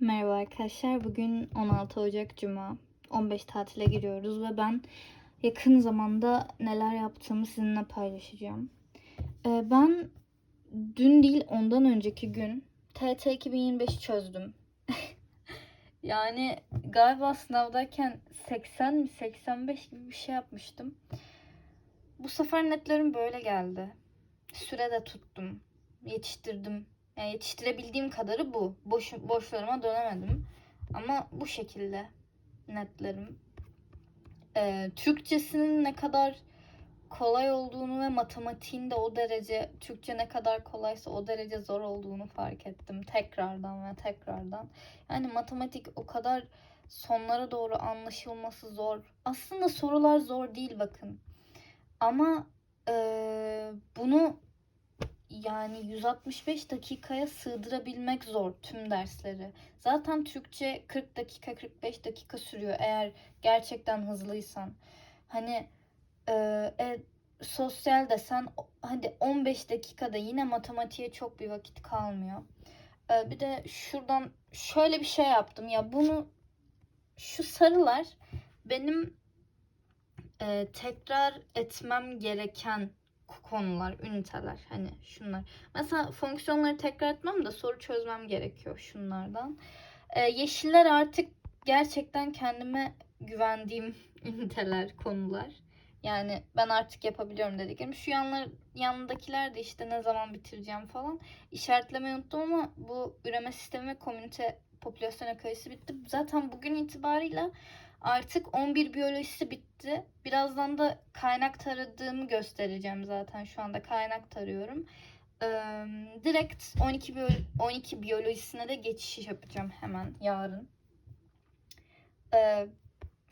Merhaba arkadaşlar. Bugün 16 Ocak Cuma. 15 tatile giriyoruz ve ben yakın zamanda neler yaptığımı sizinle paylaşacağım. Ee, ben dün değil ondan önceki gün TT 2025 çözdüm. yani galiba sınavdayken 80 mi 85 gibi bir şey yapmıştım. Bu sefer netlerim böyle geldi. Sürede tuttum. Yetiştirdim. Yani yetiştirebildiğim kadarı bu. Boş, boşlarıma dönemedim. Ama bu şekilde netlerim. Ee, Türkçesinin ne kadar kolay olduğunu ve matematiğin de o derece Türkçe ne kadar kolaysa o derece zor olduğunu fark ettim. Tekrardan ve tekrardan. Yani matematik o kadar sonlara doğru anlaşılması zor. Aslında sorular zor değil bakın. Ama eee, bunu yani 165 dakikaya sığdırabilmek zor tüm dersleri. Zaten Türkçe 40 dakika 45 dakika sürüyor eğer gerçekten hızlıysan. Hani e, e, sosyal desen hadi 15 dakikada yine matematiğe çok bir vakit kalmıyor. E, bir de şuradan şöyle bir şey yaptım ya bunu şu sarılar benim e, tekrar etmem gereken konular, üniteler hani şunlar. Mesela fonksiyonları tekrar etmem de soru çözmem gerekiyor şunlardan. Ee, yeşiller artık gerçekten kendime güvendiğim üniteler, konular. Yani ben artık yapabiliyorum dediklerim. Şu yanlar, yanındakiler de işte ne zaman bitireceğim falan. İşaretlemeyi unuttum ama bu üreme sistemi ve komünite popülasyon ekolojisi bitti. Zaten bugün itibarıyla Artık 11 biyolojisi bitti. Birazdan da kaynak taradığımı göstereceğim zaten. Şu anda kaynak tarıyorum. Ee, direkt 12 biyolo- 12 biyolojisine de geçiş yapacağım hemen yarın. Ee,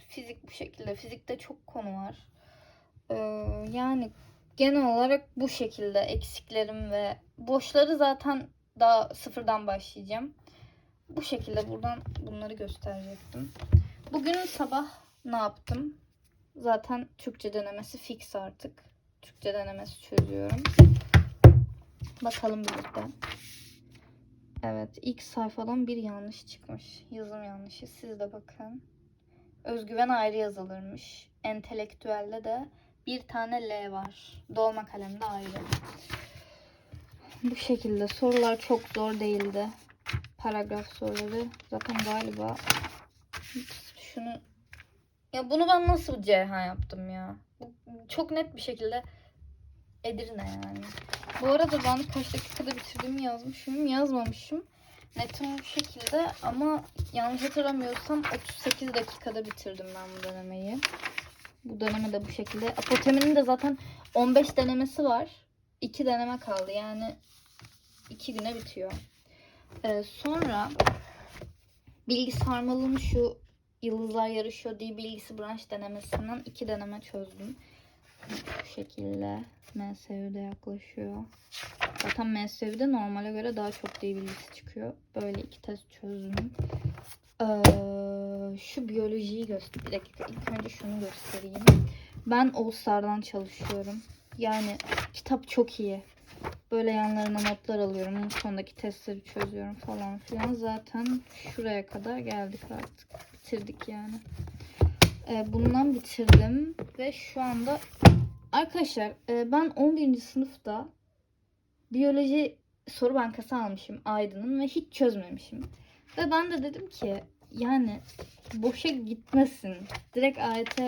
fizik bu şekilde. Fizikte çok konu var. Ee, yani genel olarak bu şekilde eksiklerim ve boşları zaten daha sıfırdan başlayacağım. Bu şekilde buradan bunları gösterecektim. Bugün sabah ne yaptım? Zaten Türkçe denemesi fix artık. Türkçe denemesi çözüyorum. Bakalım birlikte. Evet ilk sayfadan bir yanlış çıkmış. Yazım yanlışı. Siz de bakın. Özgüven ayrı yazılırmış. Entelektüelde de bir tane L var. Dolma kalemde ayrı. Bu şekilde sorular çok zor değildi. Paragraf soruları zaten galiba şunu ya bunu ben nasıl CH yaptım ya? Bu çok net bir şekilde Edirne yani. Bu arada ben kaç dakikada bitirdiğimi yazmışım, yazmamışım. Netim bu şekilde ama yanlış hatırlamıyorsam 38 dakikada bitirdim ben bu denemeyi. Bu deneme de bu şekilde. Apoteminin de zaten 15 denemesi var. 2 deneme kaldı yani 2 güne bitiyor. Ee, sonra bilgi sarmalının şu Yıldızlar Yarışıyor diye bilgisi branş denemesinden iki deneme çözdüm. Bu şekilde MSV'de yaklaşıyor. Zaten MSV'de normale göre daha çok diye bilgisi çıkıyor. Böyle iki test çözdüm. Ee, şu biyolojiyi göster. Bir dakika ilk önce şunu göstereyim. Ben All çalışıyorum. Yani kitap çok iyi. Böyle yanlarına notlar alıyorum. Sondaki testleri çözüyorum falan filan. Zaten şuraya kadar geldik artık. Bitirdik yani. Ee, bundan bitirdim. Ve şu anda arkadaşlar e, ben 11. sınıfta biyoloji soru bankası almışım Aydın'ın ve hiç çözmemişim. Ve ben de dedim ki yani boşa gitmesin. Direkt AYT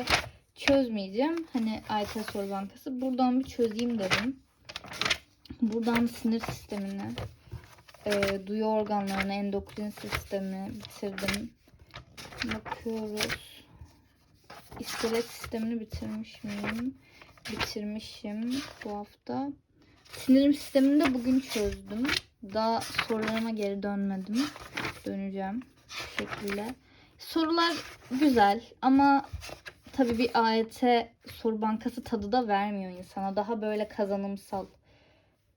çözmeyeceğim. Hani AYT soru bankası. Buradan bir çözeyim dedim. Buradan sinir sistemini, e, duyu organlarını, endokrin sistemi bitirdim. Bakıyoruz. İskelet sistemini bitirmiş miyim? Bitirmişim bu hafta. Sinirim sistemini de bugün çözdüm. Daha sorularıma geri dönmedim. Döneceğim bu şekilde. Sorular güzel ama tabii bir AYT soru bankası tadı da vermiyor insana. Daha böyle kazanımsal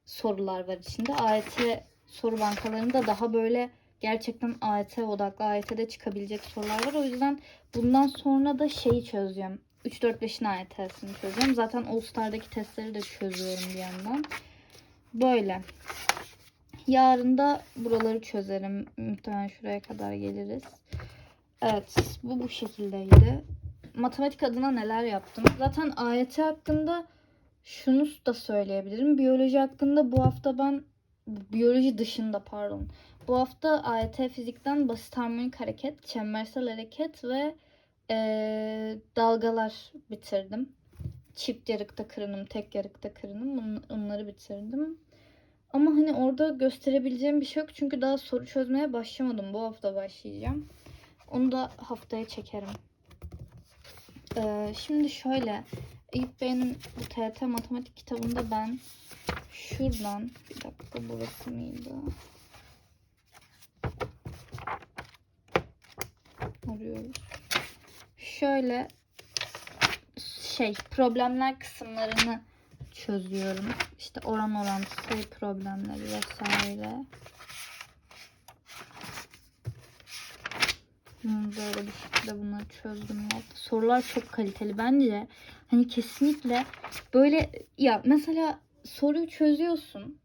sorular var içinde. AYT soru bankalarında daha böyle gerçekten AYT odaklı AYT'de çıkabilecek sorular var. O yüzden bundan sonra da şeyi çözeceğim. 3-4-5'in AYT'sini çözeceğim. Zaten All Star'daki testleri de çözüyorum bir yandan. Böyle. Yarın da buraları çözerim. Muhtemelen şuraya kadar geliriz. Evet bu bu şekildeydi. Matematik adına neler yaptım? Zaten AYT hakkında şunu da söyleyebilirim. Biyoloji hakkında bu hafta ben biyoloji dışında pardon. Bu hafta AYT fizikten basit harmonik hareket, çembersel hareket ve eee, dalgalar bitirdim. Çift yarıkta kırınım, tek yarıkta kırınım. Onları bitirdim. Ama hani orada gösterebileceğim bir şey yok. Çünkü daha soru çözmeye başlamadım. Bu hafta başlayacağım. Onu da haftaya çekerim. Ee, şimdi şöyle. Eyüp Bey'in bu TRT matematik kitabında ben şuradan bir dakika burası mıydı? Arıyoruz. Şöyle şey problemler kısımlarını çözüyorum. İşte oran orantı sayı problemleri vesaire. Hmm, Böyle bir şekilde bunları çözdüm ya. Sorular çok kaliteli bence. Hani kesinlikle böyle ya mesela soruyu çözüyorsun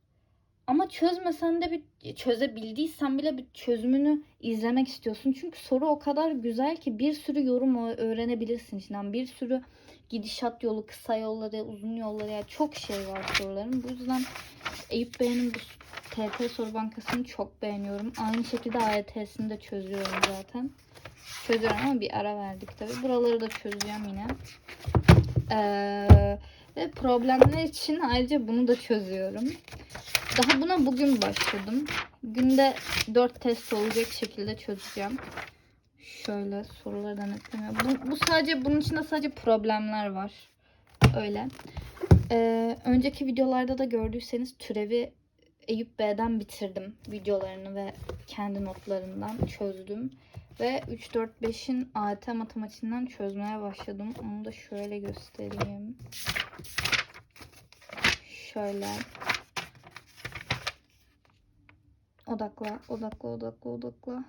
ama çözmesen de bir çözebildiysen bile bir çözümünü izlemek istiyorsun. Çünkü soru o kadar güzel ki bir sürü yorum öğrenebilirsin içinden. Bir sürü gidişat yolu, kısa yolları, uzun yolları yani çok şey var soruların. Bu yüzden Eyüp Bey'in bu TT soru bankasını çok beğeniyorum. Aynı şekilde AYT'sini de çözüyorum zaten. Çözüyorum ama bir ara verdik tabi. Buraları da çözeceğim yine. Ee, ve problemler için ayrıca bunu da çözüyorum. Daha buna bugün başladım. Günde 4 test olacak şekilde çözeceğim. Şöyle soruları denetlemiyor. Bu, bu sadece bunun içinde sadece problemler var. Öyle. Ee, önceki videolarda da gördüyseniz türevi Eyüp B'den bitirdim videolarını ve kendi notlarından çözdüm. Ve 3, 4, 5'in AYT matematiğinden çözmeye başladım. Onu da şöyle göstereyim. Şöyle. Odakla, odakla, odakla, odakla.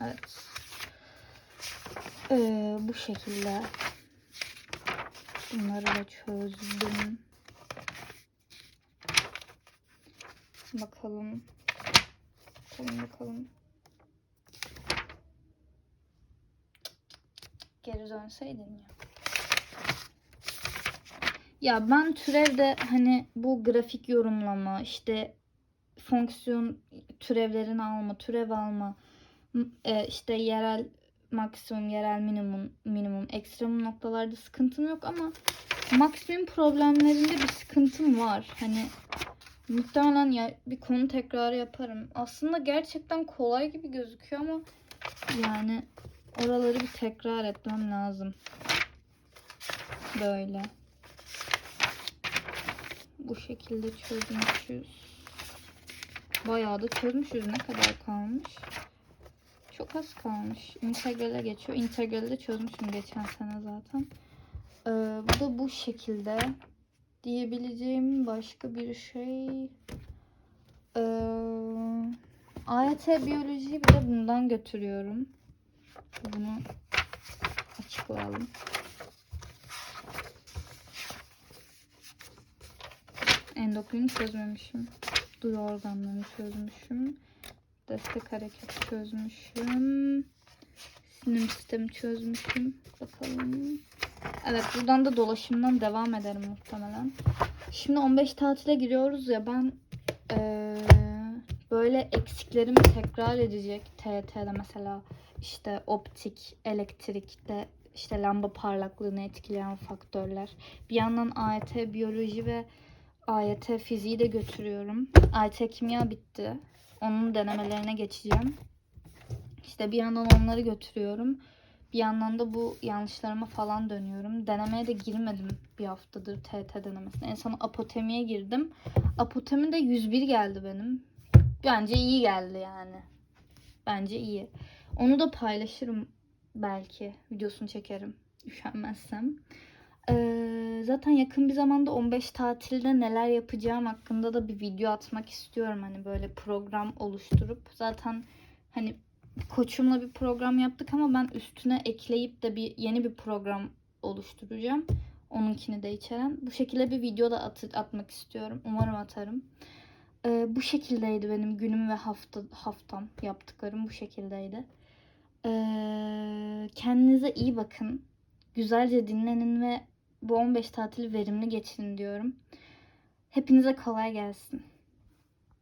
Evet. Ee, bu şekilde. Bunları da çözdüm. Bakalım. Bakalım bakalım. Geri dönseydim ya. Ya ben türevde hani bu grafik yorumlama işte fonksiyon türevlerini alma, türev alma, e, işte yerel maksimum, yerel minimum, minimum, ekstremum noktalarda sıkıntım yok ama maksimum problemlerinde bir sıkıntım var. Hani muhtemelen ya bir konu tekrarı yaparım. Aslında gerçekten kolay gibi gözüküyor ama yani oraları bir tekrar etmem lazım. Böyle. Bu şekilde çözmüşüz. Bayağı da çözmüşüz. Ne kadar kalmış? Çok az kalmış. İntegrale geçiyor. İntegrali de çözmüşüm geçen sene zaten. Ee, bu da bu şekilde. Diyebileceğim başka bir şey. Ee, AYT biyolojiyi bir de bundan götürüyorum. Bunu açıklayalım. Endokrini çözmemişim. Duyu organlarını çözmüşüm. Destek hareketi çözmüşüm. Sinir sistemi çözmüşüm. Bakalım. Evet buradan da dolaşımdan devam ederim muhtemelen. Şimdi 15 tatile giriyoruz ya ben eee, böyle eksiklerimi tekrar edecek TYT'de mesela işte optik, elektrikte işte lamba parlaklığını etkileyen faktörler. Bir yandan AYT biyoloji ve AYT fiziği de götürüyorum. AYT kimya bitti. Onun denemelerine geçeceğim. İşte bir yandan onları götürüyorum. Bir yandan da bu yanlışlarıma falan dönüyorum. Denemeye de girmedim bir haftadır TT denemesine. En son apotemiye girdim. Apotemi de 101 geldi benim. Bence iyi geldi yani. Bence iyi. Onu da paylaşırım belki. Videosunu çekerim. Üşenmezsem. Zaten yakın bir zamanda 15 tatilde neler yapacağım hakkında da bir video atmak istiyorum. Hani böyle program oluşturup. Zaten hani koçumla bir program yaptık ama ben üstüne ekleyip de bir yeni bir program oluşturacağım. Onunkini de içeren. Bu şekilde bir video da at- atmak istiyorum. Umarım atarım. Ee, bu şekildeydi benim günüm ve hafta haftam yaptıklarım bu şekildeydi. Ee, kendinize iyi bakın. Güzelce dinlenin ve bu 15 tatili verimli geçirin diyorum. Hepinize kolay gelsin.